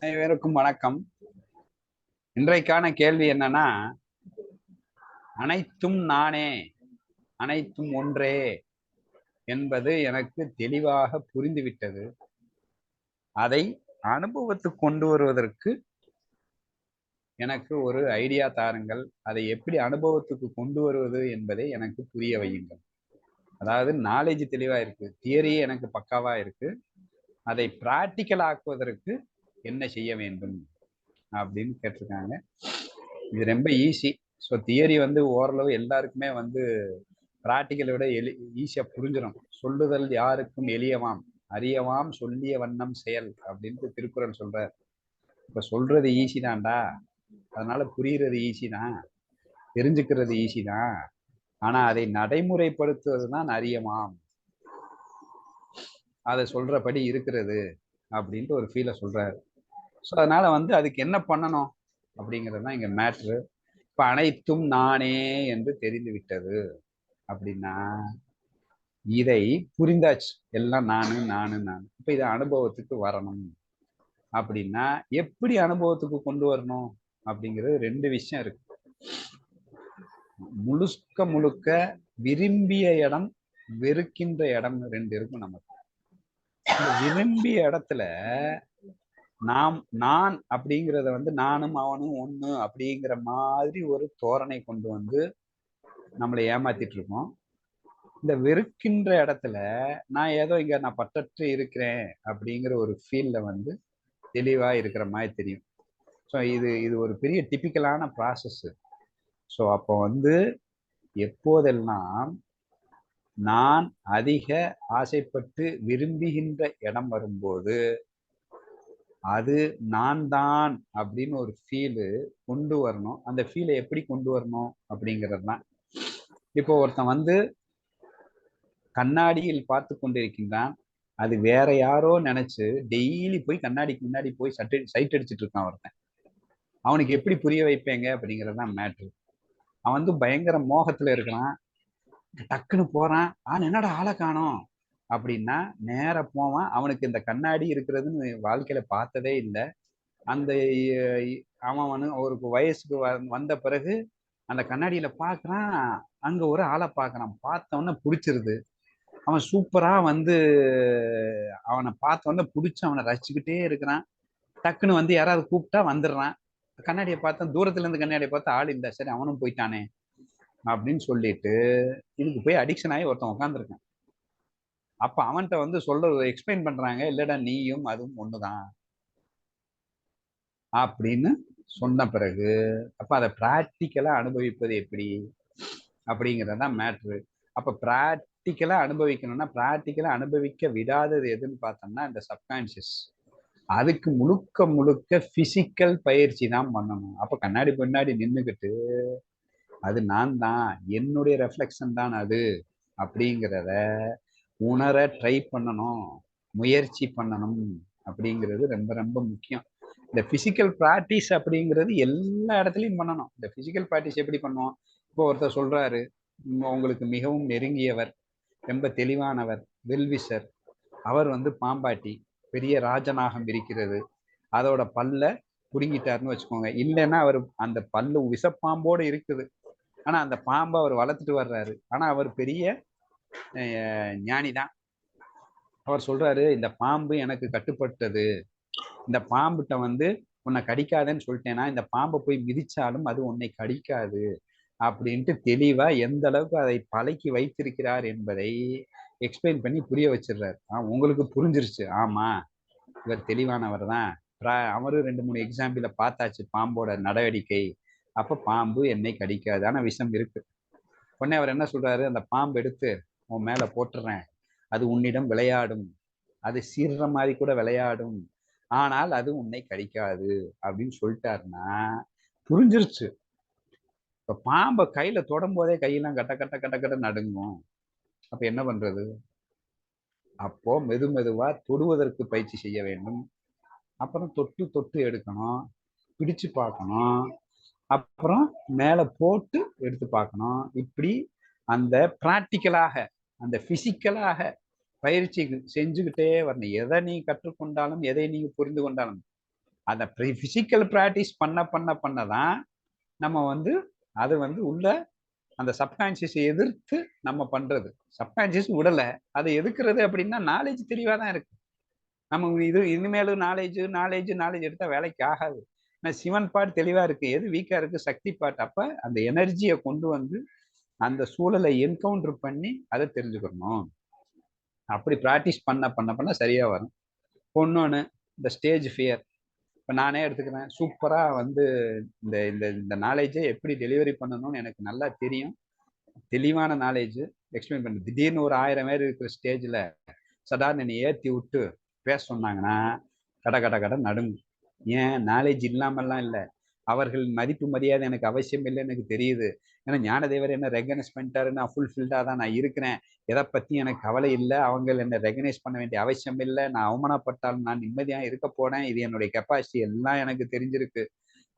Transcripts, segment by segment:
அனைவருக்கும் வணக்கம். இன்றைக்கான கேள்வி என்னன்னா அனைத்தும் நானே அனைத்தும் ஒன்றே என்பது எனக்கு தெளிவாக புரிந்துவிட்டது. அதை அனுபவத்துக்கு கொண்டு வருவதற்கு எனக்கு ஒரு ஐடியா தாருங்கள். அதை எப்படி அனுபவத்துக்கு கொண்டு வருவது என்பதை எனக்கு புரிய வையுங்கள். அதாவது நாலேஜ் தெளிவா இருக்கு. தியரி எனக்கு பக்காவா இருக்கு. அதை பிராக்டிக்கல் ஆக்குவதற்கு என்ன செய்ய வேண்டும் அப்படின்னு கேட்டிருக்காங்க. இது ரொம்ப ஈஸி ஸோ தியரி வந்து ஓரளவு எல்லாருக்குமே வந்து பிராக்டிக்கலை விட எளி ஈஸியாக புரிஞ்சிடும் சொல்லுதல் யாருக்கும் எளியவாம். அறியவாம் சொல்லிய வண்ணம் செயல் அப்படின்ட்டு திருக்குறள் சொல்றார். இப்போ சொல்றது ஈஸி தான்டா. அதனால புரிகிறது ஈஸி தான். தெரிஞ்சுக்கிறது ஈஸி தான். ஆனா அதை நடைமுறைப்படுத்துவது தான் அறியமாம் அதை சொல்றபடி இருக்கிறது அப்படின்ட்டு ஒரு ஃபீலை சொல்றாரு. ஸோ அதனால வந்து அதுக்கு என்ன பண்ணணும் அப்படிங்கிறது தான் இங்கே மேட்ரு இப்போ அனைத்தும் நானே என்று தெரிந்து விட்டது அப்படின்னா இதை புரிந்தாச்சு. எல்லாம் நானு நானு நான். இப்போ இதை அனுபவத்துக்கு வரணும் அப்படின்னா எப்படி அனுபவத்துக்கு கொண்டு வரணும் அப்படிங்கிறது ரெண்டு விஷயம் இருக்கு. முழுக்க முழுக்க விரும்பிய இடம் வெறுக்கின்ற இடம் ரெண்டு இருக்கும் நமக்கு. விரும்பிய இடத்துல நாம் நான் அப்படிங்கிறத வந்து நானும் அவனும் ஒண்ணு அப்படிங்கிற மாதிரி ஒரு தோரணை கொண்டு வந்து நம்மளை ஏமாத்திட்டு இருக்கோம். இந்த வெறுக்கின்ற இடத்துல நான் ஏதோ இங்க நான் பற்றற்று இருக்கிறேன் அப்படிங்கிற ஒரு ஃபீல்ல வந்து தெளிவா இருக்கிற மாதிரி தெரியும். ஸோ இது இது ஒரு பெரிய டிப்பிக்கலான ப்ராசஸ் ஸோ அப்போ வந்து எப்போதெல்லாம் நான் அதிக ஆசைப்பட்டு விரும்புகின்ற இடம் வரும்போது அது நான் தான் அப்படின்னு ஒரு ஃபீலு கொண்டு வரணும். அந்த ஃபீலை எப்படி கொண்டு வரணும் அப்படிங்கிறது தான். இப்போ ஒருத்தன் வந்து கண்ணாடியில் பார்த்து கொண்டிருக்கின்றான். அது வேற யாரோ நினைச்சு டெய்லி போய் கண்ணாடிக்கு முன்னாடி போய் சட்டை சைட் அடிச்சுட்டு இருக்கான் ஒருத்தன். அவனுக்கு எப்படி புரிய வைப்பேங்க அப்படிங்கிறது தான் மேட்ரு அவன் வந்து பயங்கர மோகத்துல இருக்கிறான். டக்குன்னு போறான். ஆனா என்னடா ஆளை காணும்? அப்படின்னா நேர போவான். அவனுக்கு இந்த கண்ணாடி இருக்கிறதுன்னு வாழ்க்கையில பார்த்ததே இல்லை. அந்த அவன் வந்து ஒரு வயசுக்கு வந்த பிறகு அந்த கண்ணாடியில பாக்குறான் அங்க ஒரு ஆளை பாக்குறான் பார்த்தவொன்னே பிடிச்சிருது. அவன் சூப்பரா வந்து அவனை பார்த்தவொன்னே பிடிச்சி அவனை ரசிச்சுக்கிட்டே இருக்கிறான். டக்குன்னு வந்து யாராவது கூப்பிட்டா வந்துடுறான். கண்ணாடியை பார்த்தா தூரத்துல இருந்து கண்ணாடியை பார்த்தா ஆள் இல்லை. சரி அவனும் போயிட்டானே அப்படின்னு சொல்லிட்டு இதுக்கு போய் அடிக்ஷன் ஆகி ஒருத்தன் உட்காந்துருக்கான் அப்ப அவன்கிட்ட வந்து சொல்ற எக்ஸ்பிளைன் பண்றாங்க இல்லடா நீயும் அதுவும் ஒண்ணுதான். அப்படின்னு சொன்ன பிறகு அப்ப அதை பிராக்டிக்கலா அனுபவிப்பது எப்படி? அப்படிங்கறதுதான் மேட்ரு அப்ப பிராக்டிக்கலா அனுபவிக்கணும்னா பிராக்டிக்கலா அனுபவிக்க விடாதது எதுன்னு பார்த்தோம்னா இந்த சப்கான்சியஸ் அதுக்கு முழுக்க முழுக்க பிசிக்கல் பயிற்சி தான் பண்ணணும். அப்ப கண்ணாடி பின்னாடி நின்றுக்கிட்டு அது நான் தான் என்னுடைய ரெஃப்ளெக்ஷன் தான் அது அப்படிங்கிறத உணர ட்ரை பண்ணணும் முயற்சி பண்ணணும் அப்படிங்கிறது ரொம்ப ரொம்ப முக்கியம். இந்த பிசிக்கல் ப்ராக்டிஸ் அப்படிங்கிறது எல்லா இடத்துலையும் பண்ணணும். இந்த பிசிக்கல் ப்ராக்டிஸ் எப்படி பண்ணுவோம்? இப்போ ஒருத்தர் சொல்றாரு உங்களுக்கு மிகவும் நெருங்கியவர் ரொம்ப தெளிவானவர் வெல்விசர் அவர் வந்து பாம்பாட்டி பெரிய ராஜநாகம் இருக்கிறது. அதோட பல்ல புடுங்கிட்டாருன்னு வச்சுக்கோங்க. இல்லைன்னா அவர் அந்த பல்லு விஷப்பாம்போடு இருக்குது. ஆனால் அந்த பாம்பை அவர் வளர்த்துட்டு வர்றாரு. ஆனால் அவர் பெரிய ஞானி தான். அவர் சொல்றாரு இந்த பாம்பு எனக்கு கட்டுப்பட்டது. இந்த பாம்புகிட்ட வந்து உன்னை கடிக்காதுன்னு சொல்லிட்டேன்னா இந்த பாம்பை போய் மிதிச்சாலும் அது உன்னை கடிக்காது. அப்படின்ட்டு தெளிவா எந்த அளவுக்கு அதை பழக்கி வைத்திருக்கிறார் என்பதை எக்ஸ்பிளைன் பண்ணி புரிய வச்சிடுறாரு. ஆ உங்களுக்கு புரிஞ்சிருச்சு. ஆமா இவர் தெளிவானவர் தான். அவரும் ரெண்டு மூணு எக்ஸாம்பிள பார்த்தாச்சு பாம்போட நடவடிக்கை. அப்ப பாம்பு என்னை கடிக்காது. ஆனா விஷம் இருக்கு. உடனே அவர் என்ன சொல்றாரு? அந்த பாம்பு எடுத்து உன் மேல போட்டுறேன். அது உன்னிடம் விளையாடும். அது சீர்ற மாதிரி கூட விளையாடும். ஆனால் அது உன்னை கடிக்காது அப்படின்னு சொல்லிட்டாருன்னா புரிஞ்சிருச்சு. இப்போ பாம்பை கையில தொடும் போதே கையெல்லாம் கட்ட கட்ட கட்ட கட்ட நடுங்கும். அப்ப என்ன பண்றது? அப்போ மெது மெதுவா தொடுவதற்கு பயிற்சி செய்ய வேண்டும். அப்புறம் தொட்டு தொட்டு எடுக்கணும். பிடிச்சு பார்க்கணும். அப்புறம் மேலே போட்டு எடுத்து பார்க்கணும். இப்படி அந்த பிராக்டிக்கலாக அந்த பிசிக்கலாக பயிற்சி செஞ்சுக்கிட்டே வரணும். எதை நீ கற்றுக்கொண்டாலும் எதை நீ புரிந்து கொண்டாலும். அந்த ஃபிசிக்கல் ப்ராக்டிஸ் பண்ண பண்ண பண்ண தான் நம்ம வந்து அது வந்து உள்ள அந்த சப்கான்சியஸை எதிர்த்து நம்ம பண்ணுறது சப்கான்சியஸ் உடலை அதை எதுக்குறது அப்படின்னா நாலேஜ் தெளிவாக தான் இருக்கு. நம்ம இது இனிமேலும் நாலேஜ் நாலேஜ் நாலேஜ் எடுத்தால் வேலைக்கு ஆகாது. ஆனால் சிவன் பாட் தெளிவாக இருக்குது எது வீக்காக இருக்குது சக்தி பாட் அப்போ அந்த எனர்ஜியை கொண்டு வந்து அந்த சூழலை என்கவுண்டர் பண்ணி அதை தெரிஞ்சுக்கணும். அப்படி ப்ராக்டிஸ் பண்ண பண்ண பண்ண சரியாக வரும். ஒன்னொன்று இந்த ஸ்டேஜ் ஃபியர் இப்போ நானே எடுத்துக்கிறேன். சூப்பராக வந்து இந்த இந்த இந்த நாலேஜை எப்படி டெலிவரி பண்ணணும்னு எனக்கு நல்லா தெரியும். தெளிவான நாலேஜ் எக்ஸ்பிளைன் பண்ண. திடீர்னு ஒரு ஆயிரம் பேர் இருக்கிற ஸ்டேஜில் சடார்னு என்னை ஏற்றி விட்டு பேச சொன்னாங்கன்னா கட கட கட நடுங்கும். ஏன்? நாலேஜ் இல்லாமல்லாம் இல்லை. அவர்கள் மதிப்பு மரியாதை எனக்கு அவசியம் இல்லை எனக்கு தெரியுது. ஏன்னா ஞானதேவர் என்ன ரெகனைஸ் பண்ணிட்டாரு நான் ஃபுல்ஃபில்டாக தான் நான் இருக்கிறேன். எதை பற்றி எனக்கு கவலை இல்லை அவங்க என்னை ரெகனைஸ் பண்ண வேண்டிய அவசியம் இல்லை. நான் அவமானப்பட்டாலும் நான் நிம்மதியாக இருக்க போனேன் இது என்னுடைய கெப்பாசிட்டி எல்லாம் எனக்கு தெரிஞ்சிருக்கு.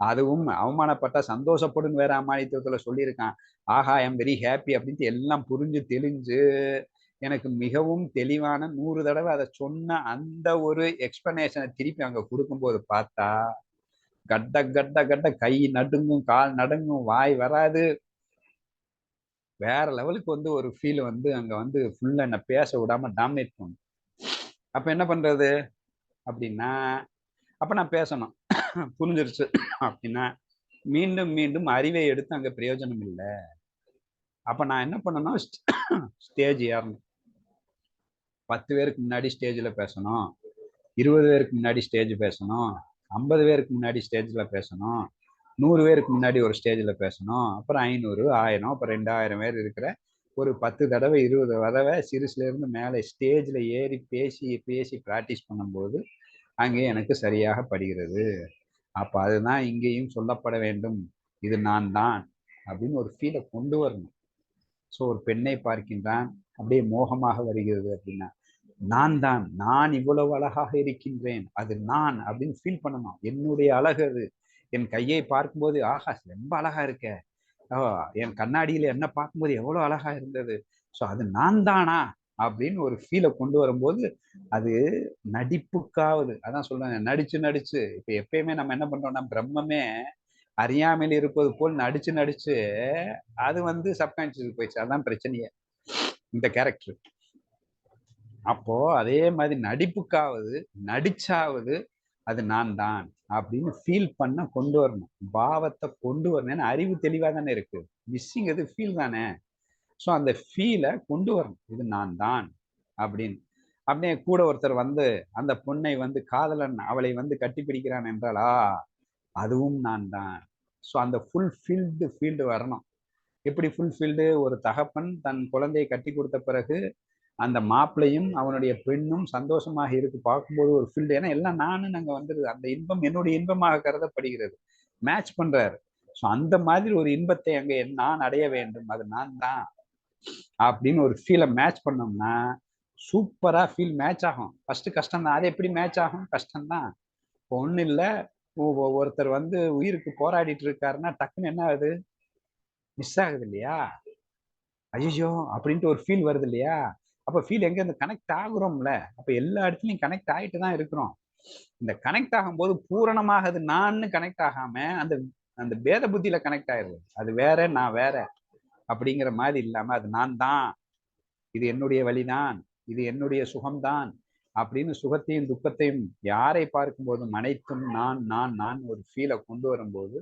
அதுவும் அவமானப்பட்டா சந்தோஷப்படும் வேற அமானித்துவத்தில் சொல்லியிருக்கான். ஆஹா ஐ எம் வெரி ஹாப்பி அப்படின்ட்டு எல்லாம் புரிஞ்சு தெளிஞ்சு எனக்கு மிகவும் தெளிவான நூறு தடவை அதை சொன்ன அந்த ஒரு எக்ஸ்பிளனேஷனை திருப்பி அங்கே கொடுக்கும்போது பார்த்தா கட்ட கட்ட கட்ட கை நடுங்கும் கால் நடுங்கும் வாய் வராது. வேற லெவலுக்கு வந்து ஒரு ஃபீல் வந்து அங்க வந்து ஃபுல்லா என்ன பேச விடாம டாமினேட் பண்ணும். அப்ப என்ன பண்றது? அப்படின்னா அப்ப நான் பேசணும். புரிஞ்சிருச்சு. அப்படின்னா மீண்டும் மீண்டும் அறிவை எடுத்து அங்க பிரயோஜனம் இல்லை. அப்ப நான் என்ன பண்ணணும்? ஸ்டேஜ் ஏறணும். பத்து பேருக்கு முன்னாடி ஸ்டேஜில் பேசணும். இருபது பேருக்கு முன்னாடி ஸ்டேஜ் பேசணும். ஐம்பது பேருக்கு முன்னாடி ஸ்டேஜில் பேசணும். நூறு பேருக்கு முன்னாடி ஒரு ஸ்டேஜில் பேசணும். அப்புறம் ஐநூறு ஆயிரம் அப்புறம் ரெண்டாயிரம் பேர் இருக்கிற ஒரு பத்து தடவை இருபது தடவை சிறுசுலேருந்து மேலே ஸ்டேஜில் ஏறி பேசி பேசி ப்ராக்டிஸ் பண்ணும்போது அங்கே எனக்கு சரியாக படுகிறது. அப்போ அதுதான் இங்கேயும் சொல்லப்பட வேண்டும். இது நான் தான் அப்படின்னு ஒரு ஃபீலை கொண்டு வரணும். ஸோ ஒரு பெண்ணை பார்க்கின்றான். அப்படியே மோகமாக வருகிறது அப்படின்னா. நான் தான் நான் இவ்வளவு அழகாக இருக்கின்றேன் அது நான் அப்படின்னு ஃபீல் பண்ணணும் என்னுடைய அழகு அது. என் கையை பார்க்கும்போது ஆகாஷ் ரொம்ப அழகா இருக்க. என் கண்ணாடியில என்ன பார்க்கும்போது எவ்வளவு அழகா இருந்தது. ஸோ அது நான் தானா அப்படின்னு ஒரு ஃபீலை கொண்டு வரும்போது அது நடிப்புக்காவது அதான் சொல்றேன் நடிச்சு நடிச்சு இப்போ எப்பயுமே நம்ம என்ன பண்றோம்னா பிரம்மமே அறியாமல் இருப்பது போல் நடிச்சு நடிச்சு அது வந்து சப்கான்சியஸ் போயிடுச்சு. அதான் பிரச்சனையே. இந்த கேரக்டர் அப்போ அதே மாதிரி நடிப்புக்காவது நடிச்சாவது அது நான் தான் அப்படின்னு ஃபீல் பண்ண கொண்டு வரணும். பாவத்தை கொண்டு வரணும்னு அறிவு தெளிவாக தானே இருக்கு. மிஸ்ஸிங் அது ஃபீல் தானே. ஸோ அந்த ஃபீலை கொண்டு வரணும். இது நான் தான் அப்படின்னு. அப்படியே கூட ஒருத்தர் வந்து அந்த பொண்ணை வந்து காதலன் அவளை வந்து கட்டி பிடிக்கிறான் என்றாலா அதுவும் நான் தான். ஸோ அந்த ஃபுல் ஃபீல்டு ஃபீல்டு வரணும். எப்படி ஃபுல் ஃபீல்டு ஒரு தகப்பன் தன் குழந்தையை கட்டி கொடுத்த பிறகு அந்த மாப்பிளையும் அவனுடைய பெண்ணும் சந்தோஷமாக இருக்கு பார்க்கும்போது ஒரு ஃபீல்டு ஏன்னா எல்லாம் நானும் நாங்கள் வந்துடுது அந்த இன்பம் என்னுடைய இன்பமாக கருதப்படுகிறது. மேட்ச் பண்றாரு. ஸோ அந்த மாதிரி ஒரு இன்பத்தை அங்கே நான் அடைய வேண்டும். அது நான் தான். அப்படின்னு ஒரு ஃபீலை மேட்ச் பண்ணோம்னா சூப்பரா ஃபீல் மேட்ச் ஆகும். ஃபர்ஸ்ட் கஷ்டம் தான். அது எப்படி மேட்ச் ஆகும்? கஷ்டம்தான் இப்போ ஒன்றும் இல்லை. ஒருத்தர் வந்து உயிருக்கு போராடிட்டு இருக்காருன்னா டக்குன்னு என்ன ஆகுது? மிஸ் ஆகுது இல்லையா? ஐயோ அப்படின்ட்டு ஒரு ஃபீல் வருது இல்லையா? அப்ப ஃபீல் எங்க இந்த கனெக்ட் ஆகுறோம்ல? அப்ப எல்லா இடத்துலயும் கனெக்ட் ஆகிட்டு தான் இருக்கிறோம். இந்த கனெக்ட் ஆகும்போது பூரணமாக அது நான் கனெக்ட் ஆகாம அந்த அந்த பேத புத்தியில கனெக்ட் ஆயிருது. அது வேற நான் வேற அப்படிங்கிற மாதிரி இல்லாம அது நான் தான். இது என்னுடைய வழிதான் இது என்னுடைய சுகம்தான் அப்படின்னு சுகத்தையும் துக்கத்தையும் யாரை பார்க்கும்போது அனைத்தும் நான் நான் நான் ஒரு ஃபீலை கொண்டு வரும்போது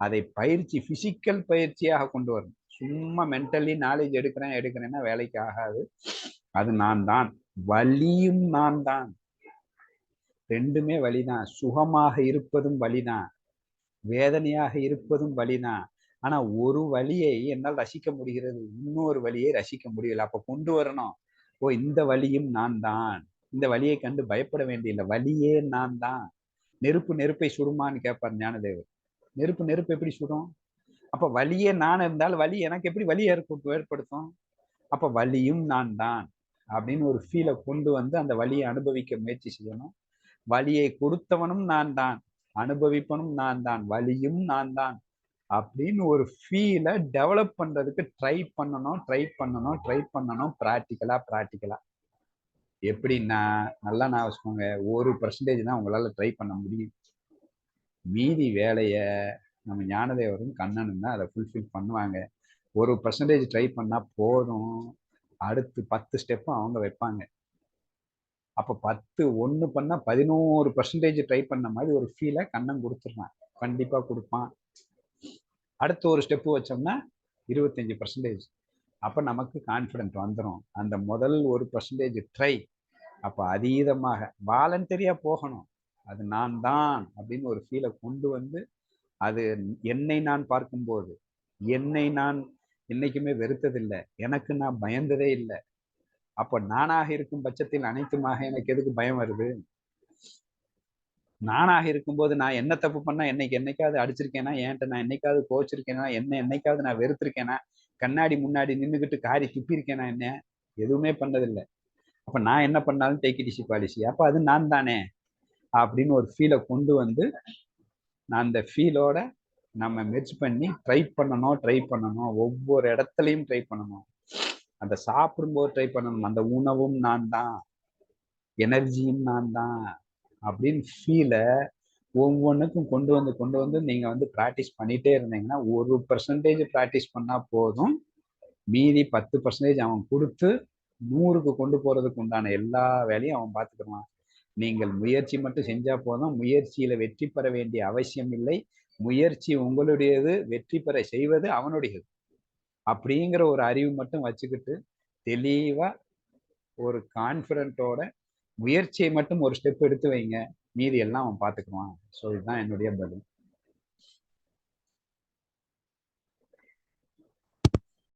அதை பயிற்சி பிசிக்கல் பயிற்சியாக கொண்டு வரணும் சும்மா மென்டலி நாலேஜ் எடுக்கிறேன் எடுக்கிறேன்னா வேலைக்கு ஆகாது. அது நான் தான் வலியும் நான் தான் ரெண்டுமே வலிதான். சுகமாக இருப்பதும் வலிதான். வேதனையாக இருப்பதும் வலிதான். ஆனா ஒரு வழியை என்னால் ரசிக்க முடிகிறது. இன்னொரு வழியை ரசிக்க முடியல. அப்ப கொண்டு வரணும். ஓ இந்த வழியும் நான் தான் இந்த வழியை கண்டு பயப்பட வேண்டியதில்லை. வழியே நான் தான் நெருப்பு நெருப்பை சுடுமான்னு கேட்பார் ஞானதேவர். நெருப்பு நெருப்பு எப்படி சுடும்? அப்ப வழியே நான் இருந்தால் வழி எனக்கு எப்படி வழி ஏற்படுத்தும்? அப்ப வழியும் நான் தான் அப்படின்னு ஒரு ஃபீலை கொண்டு வந்து அந்த வழியை அனுபவிக்க முயற்சி செய்யணும். வழியை கொடுத்தவனும் நான் தான் அனுபவிப்பனும் நான் தான் வழியும் நான் தான் அப்படின்னு ஒரு ஃபீலை டெவலப் பண்றதுக்கு ட்ரை பண்ணணும் ட்ரை பண்ணணும் ட்ரை பண்ணணும் ப்ராக்டிக்கலா ப்ராக்டிக்கலா எப்படின்னா நல்லா நான் வச்சுக்கோங்க ஒரு பர்சன்டேஜ் தான் உங்களால் ட்ரை பண்ண முடியும். மீதி வேலையை நம்ம ஞானதேவரும் கண்ணனும் தான் அதை ஃபுல்ஃபில் பண்ணுவாங்க. ஒரு பர்சன்டேஜ் ட்ரை பண்ணால் போதும். அடுத்து பத்து ஸ்டெப்பும் அவங்க வைப்பாங்க. அப்போ பத்து ஒன்று பண்ணால் பதினோரு பர்சன்டேஜ் ட்ரை பண்ண மாதிரி ஒரு ஃபீலை கண்ணன் கொடுத்துருவான் கண்டிப்பாக கொடுப்பான். அடுத்து ஒரு ஸ்டெப்பு வச்சோம்னா இருபத்தஞ்சி பர்சன்டேஜ் அப்போ நமக்கு கான்ஃபிடென்ட் வந்துடும் அந்த முதல் ஒரு பர்சன்டேஜ் ட்ரை அப்போ அதீதமாக வாலண்டரியாக போகணும். அது நான் தான் அப்படின்னு ஒரு ஃபீலை கொண்டு வந்து அது என்னை நான் பார்க்கும்போது என்னை நான் என்னைக்குமே வெறுத்ததில்லை. எனக்கு நான் பயந்ததே இல்லை. அப்போ நானாக இருக்கும் பட்சத்தில் அனைத்துமாக எனக்கு எதுக்கு பயம் வருது? நானாக இருக்கும்போது நான் என்ன தப்பு பண்ணா என்னைக்கு என்னைக்காவது அடிச்சிருக்கேனா? என்கிட்ட நான் என்னைக்காவது கோச்சிருக்கேனா? என்ன என்னைக்காவது நான் வெறுத்திருக்கேனா? கண்ணாடி முன்னாடி நின்றுக்கிட்டு காரி துப்பியிருக்கேனா என்ன? எதுவுமே பண்ணதில்லை. அப்ப நான் என்ன பண்ணாலும் டேக் இட் பாலிசி அப்போ அது நான் தானே அப்படின்னு ஒரு ஃபீலை கொண்டு வந்து நான் அந்த ஃபீலோட நம்ம மெர்ஜ் பண்ணி ட்ரை பண்ணணும் ட்ரை பண்ணணும். ஒவ்வொரு இடத்துலையும் ட்ரை பண்ணணும். அந்த சாப்பிடும்போது ட்ரை பண்ணணும். அந்த உணவும் நான் தான். எனர்ஜியும் நான் தான். அப்படின்னு ஃபீலை ஒவ்வொன்றுக்கும் கொண்டு வந்து கொண்டு வந்து நீங்கள் வந்து ப்ராக்டிஸ் பண்ணிட்டே இருந்தீங்கன்னா ஒரு பர்சன்டேஜ் ப்ராக்டிஸ் பண்ணால் போதும். மீதி பத்து பர்சன்டேஜ் அவன் கொடுத்து நூறுக்கு கொண்டு போகிறதுக்கு உண்டான எல்லா வேலையும் அவன் பார்த்துக்குவான் நீங்கள் முயற்சி மட்டும் செஞ்சா போதும். முயற்சியில வெற்றி பெற வேண்டிய அவசியம் இல்லை. முயற்சி உங்களுடையது வெற்றி பெற செய்வது அவனுடையது. அப்படிங்கிற ஒரு அறிவு மட்டும் வச்சுக்கிட்டு தெளிவா ஒரு கான்ஃபிடென்ட்டோட முயற்சியை மட்டும் ஒரு ஸ்டெப் எடுத்து வைங்க. மீதி எல்லாம் அவன் பார்த்துக்குவான். ஸோ இதுதான் என்னுடைய பதில்.